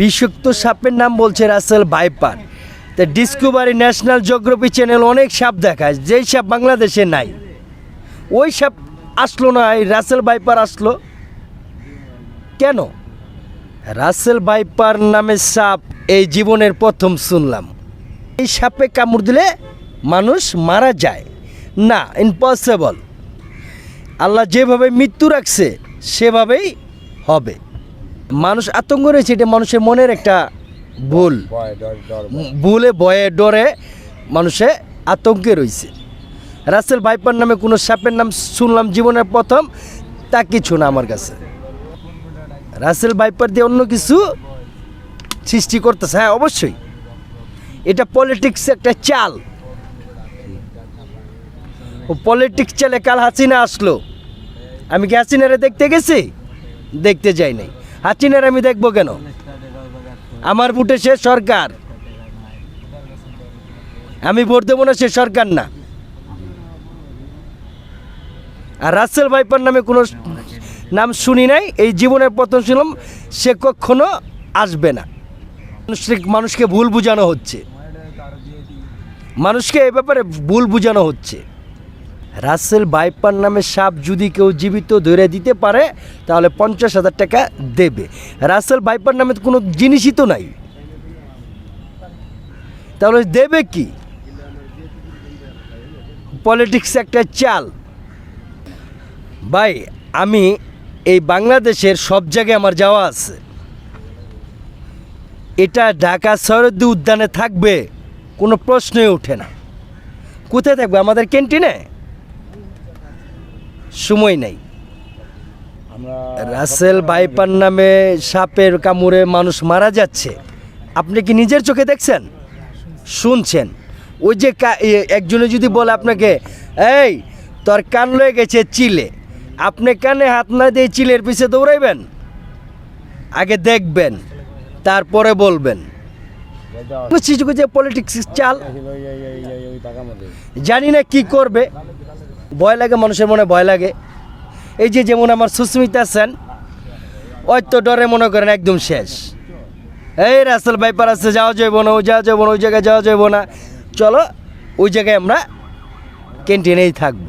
বিষাক্ত সাপের নাম বলছে রাসেল ভাইপার। তা ডিসকভারি ন্যাশনাল জিওগ্রাফি চ্যানেল অনেক সাপ দেখায়, যেই সাপ বাংলাদেশে নাই। ওই সাপ আসলো না, এই রাসেল ভাইপার আসলো। কেন? রাসেল ভাইপার নামের সাপ এই জীবনের প্রথম শুনলাম। এই সাপে কামড় দিলে মানুষ মারা যায়। না ইম্পসিবল আল্লাহ যেভাবে মৃত্যু রাখছে, সেভাবেই হবে। মানুষ আতঙ্ক রয়েছে এটা মানুষের মনের একটা ভুল। ভুলে ভয়ে ডরে মানুষে আতঙ্কে রয়েছে। রাসেল ভাইপার নামে কোনো সাপের নাম শুনলাম জীবনের প্রথম তা কিছু না আমার কাছে। রাসেল ভাইপার দিয়ে অন্য কিছু সৃষ্টি করতেছে হ্যাঁ অবশ্যই। এটা পলিটিক্স একটা চাল। ও পলিটিক্স চালে কাল হাসিনা আসলো। আমি কি হাসিনারে দেখতে গেছি? দেখতে যাই নাই। হাসিনার আমি দেখব কেন? আমার ভোটে সে সরকার। আমি ভোট দেবো না, সে সরকার না। আর রাসেল ভাইপার নামে কোনো নাম শুনি নাই, এই জীবনের প্রথম শুনলাম, সে কখনো আসবে না। মানুষকে ভুল বোঝানো হচ্ছে। মানুষকে এ ব্যাপারে ভুল বোঝানো হচ্ছে। রাসেল বাইপার নামে সাপ যদি কেউ জীবিত ধরে দিতে পারে, তাহলে পঞ্চাশ হাজার টাকা দেবে। রাসেল বাইপার নামে কোনো জিনিসই তো নাই। তাহলে দেবে কি? পলিটিক্স একটা চাল। ভাই, আমি এই বাংলাদেশের সব জায়গায় আমার যাওয়া আছে। এটা ঢাকা সরদ্দি উদ্যানে থাকবে, কোনো প্রশ্নই ওঠে না। কোথায় থাকবে? আমাদের ক্যান্টিনে? সময় নেই। রাসেল বাইপার নামে সাপের কামড়ে মানুষ মারা যাচ্ছে। আপনি কি নিজের চোখে দেখছেন? শুনছেন। ওই যে একজনে যদি বলে আপনাকে এই তোর কান লয়ে গেছে চিলে। আপনি কানে হাত না দিয়ে চিলের পিছে দৌড়াইবেন? আগে দেখবেন তারপরে বলবেন। যে পলিটিক্স চাল। জানি না কি করবে। ভয় লাগে, মানুষের মনে ভয় লাগে। এই যে যেমন আমার সুস্মিতা সেন, ওই তো ডরে মনে করেন একদম শেষ। এই রাসেল বাইপার আছে, যাওয়া যাইব না, ওই যাওয়া যাইব না, ওই জায়গায় যাওয়া যাইব না। চলো, ওই জায়গায় আমরা ক্যান্টিনেই থাকব।